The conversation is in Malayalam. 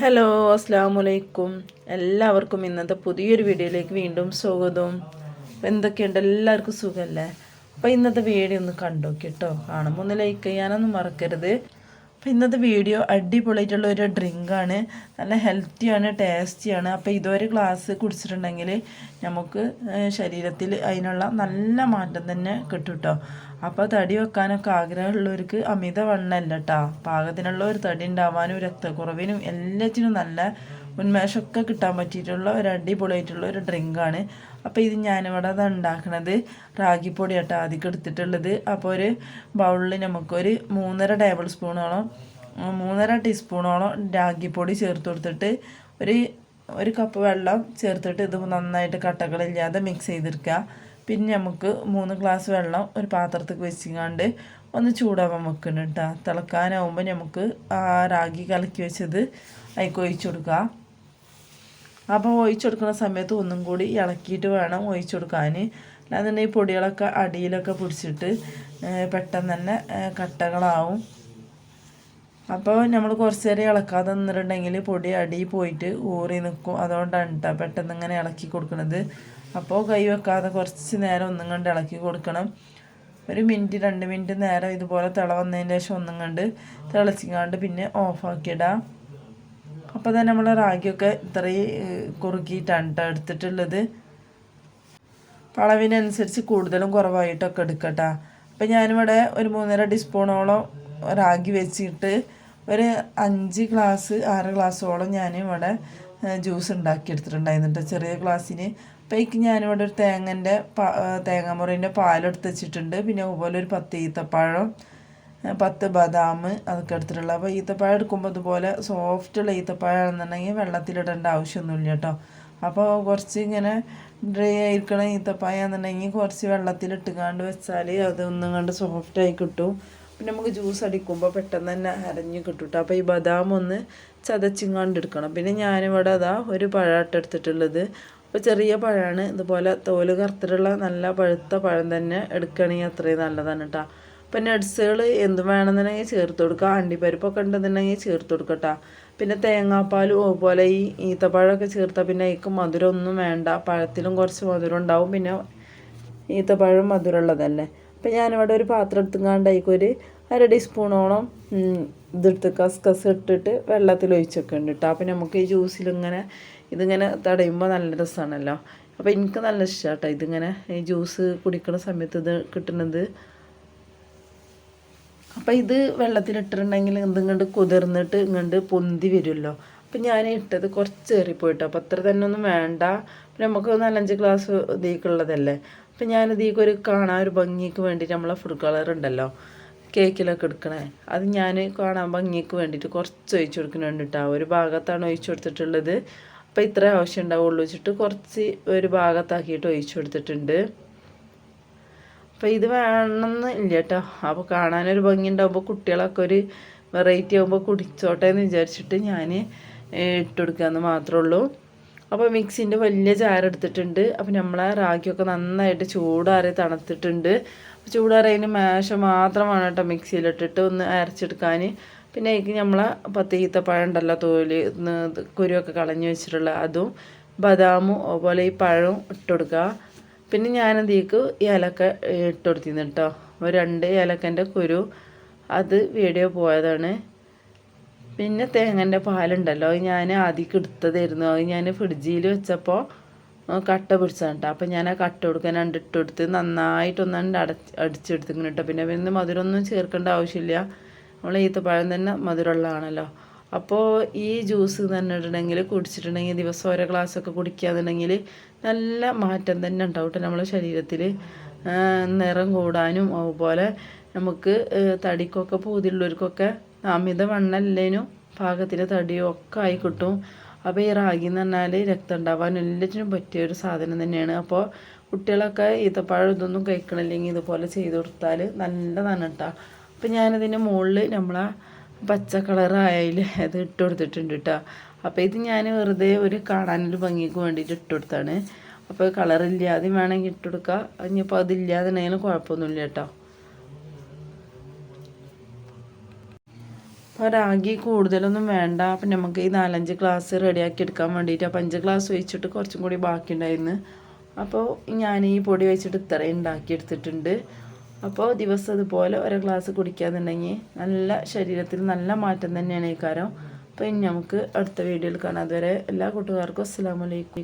ഹലോ അസ്സാം വലൈക്കും എല്ലാവർക്കും ഇന്നത്തെ പുതിയൊരു വീഡിയോയിലേക്ക് വീണ്ടും സ്വാഗതം. എന്തൊക്കെയുണ്ട്? എല്ലാവർക്കും സുഖമല്ലേ അപ്പോൾ ഇന്നത്തെ വീഡിയോ ഒന്ന് കണ്ടോ കേട്ടോ കാണുമ്പോൾ ഒന്ന് ലൈക്ക് ചെയ്യാനൊന്നും മറക്കരുത്. അപ്പോൾ ഇന്നത്തെ വീഡിയോ അടിപൊളിയായിട്ടുള്ള ഒരു ഡ്രിങ്കാണ്. നല്ല ഹെൽത്തിയാണ് ടേസ്റ്റിയാണ്. അപ്പോൾ ഇതൊരു ഗ്ലാസ് കുടിച്ചിട്ടുണ്ടെങ്കിൽ നമുക്ക് ശരീരത്തിൽ അതിനുള്ള നല്ല മാറ്റം തന്നെ കിട്ടും കേട്ടോ അപ്പോൾ തടി വെക്കാനൊക്കെ ആഗ്രഹമുള്ളവർക്ക് അമിത വണ്ണമല്ല കേട്ടോ പാകത്തിനുള്ള ഒരു തടി ഉണ്ടാവാനും രക്തക്കുറവിനും എല്ലാറ്റിനും നല്ല ഉന്മേഷമൊക്കെ കിട്ടാൻ പറ്റിയിട്ടുള്ള ഒരു അടിപൊളിയായിട്ടുള്ള ഒരു ഡ്രിങ്കാണ്. അപ്പോൾ ഇത് ഞാനിവിടെ അത് ഉണ്ടാക്കണത്. റാഗിപ്പൊടി കേട്ടോ ആദ്യം എടുത്തിട്ടുള്ളത്. അപ്പോൾ ഒരു ബൗളിൽ നമുക്കൊരു മൂന്നര ടേബിൾ സ്പൂണോളം മൂന്നര ടീസ്പൂണോളം രാഗിപ്പൊടി ചേർത്ത് കൊടുത്തിട്ട് ഒരു ഒരു കപ്പ് വെള്ളം ചേർത്തിട്ട് ഇത് നന്നായിട്ട് കട്ടകളില്ലാതെ മിക്സ് ചെയ്തെടുക്കുക. പിന്നെ നമുക്ക് മൂന്ന് ഗ്ലാസ് വെള്ളം ഒരു പാത്രത്തേക്ക് വെച്ചിങ്ങാണ്ട് ഒന്ന് ചൂടാവാൻ വെക്കണം കേട്ടോ. തിളക്കാനാവുമ്പോൾ നമുക്ക് ആ റാഗി കലക്കി വെച്ചത് അതിൽ ഒഴിച്ചു കൊടുക്കുക. അപ്പോൾ ഒഴിച്ചു കൊടുക്കുന്ന സമയത്ത് ഒന്നും കൂടി ഇളക്കിയിട്ട് വേണം ഒഴിച്ചു കൊടുക്കാൻ അല്ലാന്നുണ്ടെങ്കിൽ പൊടികളൊക്കെ അടിയിലൊക്കെ പിടിച്ചിട്ട് പെട്ടെന്ന് തന്നെ കട്ടകളാവും. അപ്പോൾ നമ്മൾ കുറച്ച് നേരം ഇളക്കാതെ നിന്നിട്ടുണ്ടെങ്കിൽ പൊടി അടി പോയിട്ട് ഊറി നിൽക്കും. അതുകൊണ്ടാണ് കേട്ടോ പെട്ടെന്ന് ഇങ്ങനെ ഇളക്കി കൊടുക്കുന്നത് അപ്പോൾ കൈ വെക്കാതെ കുറച്ച് നേരം ഒന്നും കണ്ട് ഇളക്കി കൊടുക്കണം. ഒരു മിനിറ്റ് രണ്ട് മിനിറ്റ് നേരം ഇതുപോലെ തിള വന്നതിന് ശേഷം ഒന്നും കണ്ട് തിളച്ചിങ്ങാണ്ട് പിന്നെ ഓഫാക്കിയിടാം അപ്പോൾ തന്നെ നമ്മൾ റാഗിയൊക്കെ ഇത്രയും കുറുക്കിയിട്ടാണ് കേട്ടോ എടുത്തിട്ടുള്ളത്. അപ്പോൾ അളവിനനുസരിച്ച് കൂടുതലും കുറവായിട്ടൊക്കെ എടുക്കട്ടാ. അപ്പം ഞാനിവിടെ ഒരു മൂന്നര ടീസ്പൂണോളം റാഗി വെച്ചിട്ട് ഒരു അഞ്ച് ഗ്ലാസ് ആറ് ഗ്ലാസ്സോളം ഞാൻ ഇവിടെ ജ്യൂസ് ഉണ്ടാക്കി എടുത്തിട്ടുണ്ടായിരുന്നു ട്ടോ ചെറിയ ഗ്ലാസ്സിന്. അപ്പോൾ എനിക്ക് ഞാനിവിടെ ഒരു തേങ്ങന്റെ തേങ്ങാമുറീന്റെ പാലെടുത്ത് വെച്ചിട്ടുണ്ട്. പിന്നെ അതുപോലെ ഒരു പത്ത് ഈത്തപ്പഴം പത്ത് ബദാം അതൊക്കെ എടുത്തിട്ടുള്ളത്. അപ്പോൾ ഈത്തപ്പഴം എടുക്കുമ്പോൾ ഇതുപോലെ സോഫ്റ്റുള്ള ഈത്തപ്പഴമാണെന്നുണ്ടെങ്കിൽ വെള്ളത്തിലിടേണ്ട ആവശ്യമൊന്നുമില്ല കേട്ടോ. അപ്പോൾ കുറച്ച് ഇങ്ങനെ ഡ്രൈ ആയിരിക്കണ ഈത്തപ്പഴം എന്നുണ്ടെങ്കിൽ കുറച്ച് വെള്ളത്തിലിട്ടുകാണ്ട് വെച്ചാൽ അതൊന്നും കണ്ട് സോഫ്റ്റായി കിട്ടും. പിന്നെ നമുക്ക് ജ്യൂസ് അടിക്കുമ്പോൾ പെട്ടെന്ന് തന്നെ അരഞ്ഞ് കിട്ടും അപ്പോൾ ഈ ബദാം ഒന്ന് ചതച്ചിങ്ങാണ്ട് എടുക്കണം. പിന്നെ ഞാനിവിടെ അതാ ഒരു പഴമായിട്ട് എടുത്തിട്ടുള്ളത്. അപ്പോൾ ചെറിയ പഴമാണ് ഇതുപോലെ തോൽ കറുത്തിട്ടുള്ള നല്ല പഴുത്ത പഴം തന്നെ എടുക്കുകയാണെങ്കിൽ അത്രയും നല്ലതാണ് കേട്ടോ അപ്പം നട്സുകൾ എന്ത് വേണമെന്നുണ്ടെങ്കിൽ ചേർത്ത് കൊടുക്കുക. അണ്ടിപ്പരിപ്പൊക്കെ ഉണ്ടെന്നുണ്ടെങ്കിൽ ചേർത്ത് കൊടുക്കട്ടോ പിന്നെ തേങ്ങാപ്പാലും അതുപോലെ ഈ ഈത്തപ്പഴമൊക്കെ ചേർത്താൽ പിന്നെ അതിക്ക് മധുരം ഒന്നും വേണ്ട. പഴത്തിലും കുറച്ച് മധുരം ഉണ്ടാവും. പിന്നെ ഈത്തപ്പഴം മധുരമുള്ളതല്ലേ. അപ്പം ഞാനിവിടെ ഒരു പാത്രം എടുത്തുങ്ങാണ്ട് അതിക്കൊരു അര ടീസ്പൂണോളം ഇതെടുത്ത് കസ്കസ് ഇട്ടിട്ട് വെള്ളത്തിൽ ഒഴിച്ചൊക്കെ ഉണ്ട് കേട്ടോ അപ്പം നമുക്ക് ഈ ജ്യൂസിലിങ്ങനെ ഇതിങ്ങനെ തടയുമ്പോൾ നല്ല രസമാണല്ലോ. അപ്പോൾ എനിക്ക് നല്ല ഇഷ്ടമാണ് കേട്ടോ ഇതിങ്ങനെ ഈ ജ്യൂസ് കുടിക്കുന്ന സമയത്ത് ഇത് കിട്ടുന്നത്. അപ്പം ഇത് വെള്ളത്തിലിട്ടിട്ടുണ്ടെങ്കിൽ ഇതിങ്ങോട്ട് കുതിർന്നിട്ട് ഇങ്ങോട്ട് പൊന്തി വരുമല്ലോ. അപ്പം ഞാൻ ഇട്ടത് കുറച്ച് ഏറിപ്പോയിട്ടോ. അപ്പം അത്ര തന്നെ ഒന്നും വേണ്ട. നമുക്ക് നാലഞ്ച് ഗ്ലാസ് ഇതേക്കുള്ളതല്ലേ. അപ്പം ഞാൻ ഇതിലേക്ക് ഒരു കാണാൻ ഒരു ഭംഗിക്ക് വേണ്ടിയിട്ട് നമ്മളെ ഫുഡ് കളർ ഉണ്ടല്ലോ. കേക്കിലൊക്കെ എടുക്കണേ. അത് ഞാൻ കാണാൻ ഭംഗിക്ക് വേണ്ടിയിട്ട് കുറച്ച് ഒഴിച്ചു കൊടുക്കുന്നുണ്ട് ഒരു ഭാഗത്താണ് ഒഴിച്ചു കൊടുത്തിട്ടുള്ളത്. അപ്പോൾ ഇത്ര ആവശ്യം ഉണ്ടാവുള്ളൂ വെച്ചിട്ട് കുറച്ച് ഒരു ഭാഗത്താക്കിയിട്ട് ഒഴിച്ചു കൊടുത്തിട്ടുണ്ട്. അപ്പോൾ ഇത് വേണമെന്ന് ഇല്ല കേട്ടോ അപ്പോൾ കാണാനൊരു ഭംഗി ഉണ്ടാകുമ്പോൾ കുട്ടികളൊക്കെ ഒരു വെറൈറ്റി ആകുമ്പോൾ കുടിച്ചോട്ടെ എന്ന് വിചാരിച്ചിട്ട് ഞാൻ ഇട്ടുകൊടുക്കാമെന്ന് മാത്രമേ ഉള്ളൂ അപ്പോൾ മിക്സിന്റെ വലിയ ചാരെടുത്തിട്ടുണ്ട് അപ്പോൾ നമ്മളെ റാഗിയൊക്കെ നന്നായിട്ട് ചൂടാറി തണുത്തിട്ടുണ്ട്. ചൂടാറിയതിന് മേശ മാത്രമാണ് കേട്ടോ മിക്സിയിലിട്ടിട്ട് ഒന്ന് അരച്ചെടുക്കാൻ പിന്നെ അതിക്ക് നമ്മളെ പത്ത് ഈത്തപ്പഴം ഉണ്ടല്ലോ തോൽ കുരുവൊക്കെ കളഞ്ഞു വെച്ചിട്ടുള്ള അതും ബദാമും അതുപോലെ ഈ പഴവും ഇട്ട് കൊടുക്കുക പിന്നെ ഞാനതിലേക്ക് ഏലക്ക ഇട്ട് കൊടുത്തിരുന്നു കേട്ടോ ഒരു രണ്ട് ഏലക്കന്റെ കുരു അത് വീഡിയോ പോയതാണ്. പിന്നെ തേങ്ങന്റെ പാലുണ്ടല്ലോ അത് ഞാൻ ആദ്യം എടുത്തതായിരുന്നു അത് ഞാൻ ഫ്രിഡ്ജിൽ വെച്ചപ്പോൾ കട്ട പിടിച്ചതാണ് കേട്ടോ അപ്പം ഞാൻ ആ കട്ട കൊടുക്കാൻ രണ്ട് ഇട്ട് കൊടുത്ത് നന്നായിട്ടൊന്നാണ്ട് അടച്ച് അടിച്ചെടുത്തിങ്ങനെ കേട്ടോ പിന്നെ പിന്നെ മധുരമൊന്നും ചേർക്കേണ്ട ആവശ്യമില്ല. നമ്മൾ ഈത്തപ്പഴം തന്നെ മധുരമുള്ളതാണല്ലോ അപ്പോൾ ഈ ജ്യൂസ് തന്നെ ഇടണമെങ്കിൽ കുടിച്ചിട്ടുണ്ടെങ്കിൽ ദിവസം ഓരോ ഗ്ലാസ് ഒക്കെ കുടിക്കുകയെന്നുണ്ടെങ്കിൽ നല്ല മാറ്റം തന്നെ ഉണ്ടാവും കേട്ടോ നമ്മളെ ശരീരത്തിൽ. നിറം കൂടാനും അതുപോലെ നമുക്ക് തടിക്കൊക്കെ പൂതിയുള്ളവർക്കൊക്കെ അമിത വണ്ണല്ലേനും പാകത്തിന് തടിയും ഒക്കെ ആയി കിട്ടും. അപ്പോൾ ഈ റാഗി എന്ന് പറഞ്ഞാൽ രക്തം ഉണ്ടാവാൻ എല്ലാറ്റിനും പറ്റിയ ഒരു സാധനം തന്നെയാണ്. അപ്പോൾ കുട്ടികളൊക്കെ ഈത്തപ്പഴം ഇതൊന്നും കഴിക്കണില്ലെങ്കിൽ ഇതുപോലെ ചെയ്ത് കൊടുത്താൽ നല്ലതാണ് കേട്ടോ. അപ്പോൾ ഞാനതിന്റെ മുകളിൽ നമ്മളെ പച്ച കളറായാൽ അത് ഇട്ട് കൊടുത്തിട്ടുണ്ട് കേട്ടോ അപ്പോൾ ഇത് ഞാൻ വെറുതെ ഒരു കാണാനൊരു ഭംഗിക്ക് വേണ്ടിയിട്ട് ഇട്ട് കൊടുത്താണ്. അപ്പോൾ കളറില്ലാതെ വേണമെങ്കിൽ ഇട്ട് കൊടുക്കുക ഇനിയിപ്പോൾ അതില്ലാതെ കുഴപ്പമൊന്നുമില്ല കേട്ടോ അപ്പോൾ രാഗി കൂടുതലൊന്നും വേണ്ട. അപ്പം നമുക്ക് ഈ നാലഞ്ച് ഗ്ലാസ് റെഡിയാക്കി എടുക്കാൻ വേണ്ടിയിട്ട് അപ്പം അഞ്ച് ഗ്ലാസ് ഒഴിച്ചിട്ട് കുറച്ചും കൂടി ബാക്കി ഉണ്ടായിരുന്നു അപ്പോൾ ഞാൻ ഈ പൊടി വെച്ചിട്ട് ഇത്രയും ഉണ്ടാക്കി എടുത്തിട്ടുണ്ട്. അപ്പോൾ ദിവസം ഇതുപോലെ ഒരു ഗ്ലാസ് കുടിക്കാന്നുണ്ടെങ്കിൽ നല്ല ശരീരത്തിൽ നല്ല മാറ്റം തന്നെയാണ് ഈ കാരം അപ്പോൾ ഇനി നമുക്ക് അടുത്ത വീഡിയോയിൽ കാണാം. അതുവരെ എല്ലാ കൂട്ടുകാർക്കും അസ്സാം വലൈക്കും